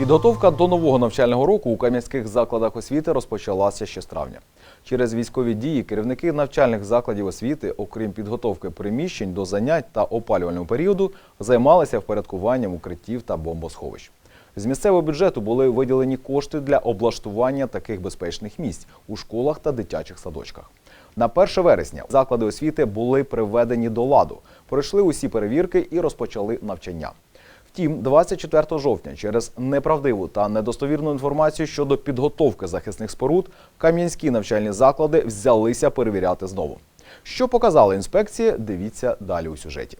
Підготовка до нового навчального року у кам'янських закладах освіти розпочалася ще з травня. Через військові дії керівники навчальних закладів освіти, окрім підготовки приміщень до занять та опалювального періоду, займалися впорядкуванням укриттів та бомбосховищ. З місцевого бюджету були виділені кошти для облаштування таких безпечних місць у школах та дитячих садочках. На 1 вересня заклади освіти були приведені до ладу, пройшли усі перевірки і розпочали навчання. Втім, 24 жовтня через неправдиву та недостовірну інформацію щодо підготовки захисних споруд кам'янські навчальні заклади взялися перевіряти знову. Що показала інспекція, дивіться далі у сюжеті.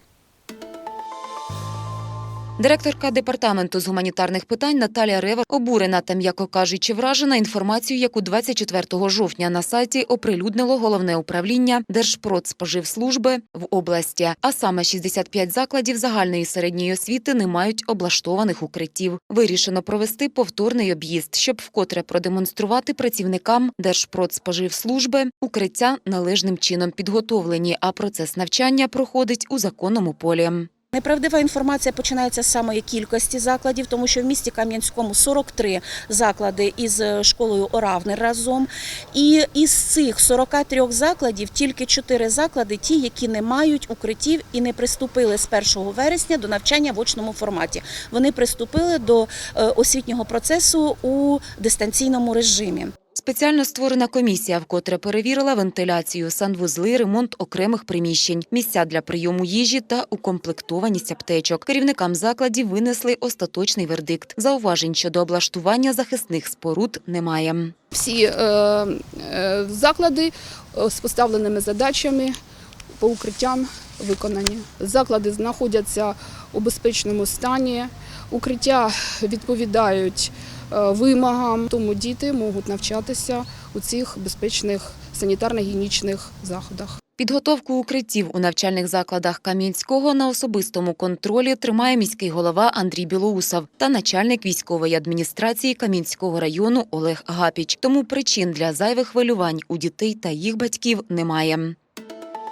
Директорка департаменту з гуманітарних питань Наталія Рева обурена та, м'яко кажучи, вражена інформацією, яку 24 жовтня на сайті оприлюднило головне управління Держпродспоживслужби в області. А саме 65 закладів загальної середньої освіти не мають облаштованих укриттів. Вирішено провести повторний об'їзд, щоб вкотре продемонструвати працівникам Держпродспоживслужби укриття належним чином підготовлені, а процес навчання проходить у законному полі. Неправдива інформація починається з самої кількості закладів, тому що в місті Кам'янському 43 заклади із е, школою Оравнер разом. І із цих 43 закладів тільки 4 заклади ті, які не мають укриттів і не приступили з 1 вересня до навчання в очному форматі. Вони приступили до е, освітнього процесу у дистанційному режимі. Спеціально створена комісія, вкотре перевірила вентиляцію, санвузли, ремонт окремих приміщень, місця для прийому їжі та укомплектованість аптечок. Керівникам закладів винесли остаточний вердикт. Зауважень щодо облаштування захисних споруд немає. Всі е, е, заклади е, з поставленими задачами по укриттям виконані. Заклади знаходяться у безпечному стані, укриття відповідають вимогам, тому діти можуть навчатися у цих безпечних санітарно-гігієнічних заходах. Підготовку укриттів у навчальних закладах Кам'янського на особистому контролі тримає міський голова Андрій Білоусов та начальник військової адміністрації Кам'янського району Олег Гапіч. Тому причин для зайвих хвилювань у дітей та їх батьків немає.